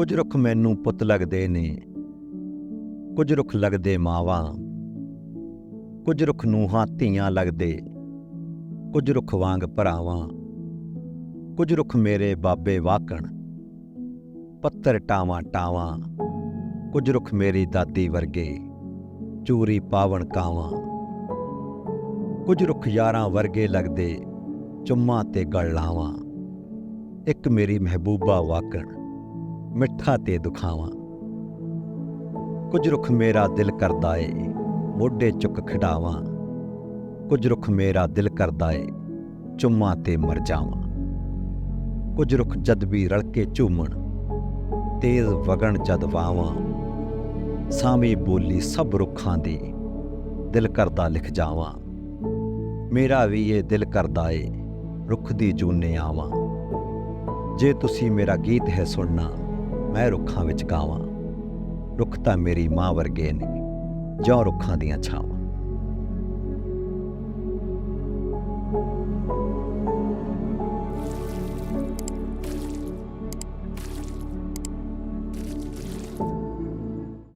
ਕੁਝ ਰੁੱਖ ਮੈਨੂੰ ਪੁੱਤ ਲੱਗਦੇ ਨੇ। ਕੁਝ ਰੁੱਖ ਲੱਗਦੇ ਮਾਵਾਂ। ਕੁਝ ਰੁੱਖ ਨੂੰਹਾਂ, ਧੀਆਂ ਲੱਗਦੇ। ਕੁਝ ਰੁੱਖ ਵਾਂਗ ਭਰਾਵਾਂ। ਕੁਝ ਰੁੱਖ ਮੇਰੇ ਬਾਬੇ ਵਾਕਣ। ਪੱਤਰ ਟਾਵਾਂ ਟਾਵਾਂ। ਕੁਝ ਰੁੱਖ ਮੇਰੀ ਦਾਦੀ ਵਰਗੇ। ਚੂਰੀ ਪਾਵਣ ਕਾਵਾਂ। ਕੁਝ ਰੁੱਖ ਯਾਰਾਂ ਵਰਗੇ ਲੱਗਦੇ। ਚੁੰਮਾਂ ਤੇ ਗਲ ਲਾਵਾਂ। ਇੱਕ ਮੇਰੀ ਮਹਿਬੂਬਾ ਵਾਕਣ। ਮਿੱਠਾ ਤੇ ਦੁਖਾਵਾਂ। ਕੁਝ ਰੁੱਖ ਮੇਰਾ ਦਿਲ ਕਰਦਾ ਏ, ਮੋਢੇ ਚੁੱਕ ਖਿਡਾਵਾਂ। ਕੁਝ ਰੁੱਖ ਮੇਰਾ ਦਿਲ ਕਰਦਾ ਏ, ਚੁੰਮਾ ਤੇ ਮਰ ਜਾਵਾਂ। ਕੁਝ ਰੁੱਖ ਜਦ ਵੀ ਰਲ ਕੇ ਝੂਮਣ, ਤੇਜ਼ ਵਗਣ ਜਦ ਵਾਵਾਂ। ਸਾਮੀ ਬੋਲੀ ਸਭ ਰੁੱਖਾਂ ਦੀ, ਦਿਲ ਕਰਦਾ ਲਿਖ ਜਾਵਾਂ। ਮੇਰਾ ਵੀ ਇਹ ਦਿਲ ਕਰਦਾ ਏ, ਰੁੱਖ ਦੀ ਜੂਨੇ ਆਵਾਂ। ਜੇ ਤੁਸੀਂ ਮੇਰਾ ਗੀਤ ਹੈ ਸੁਣਨਾ ਮੈਂ ਰੁੱਖਾਂ ਵਿੱਚ ਗਾਵਾਂ। ਰੁੱਖ ਤਾਂ ਮੇਰੀ ਮਾਂ ਵਰਗੇ ਨੇ ਜੋ ਰੁੱਖਾਂ ਦੀਆਂ ਛਾਵਾਂ।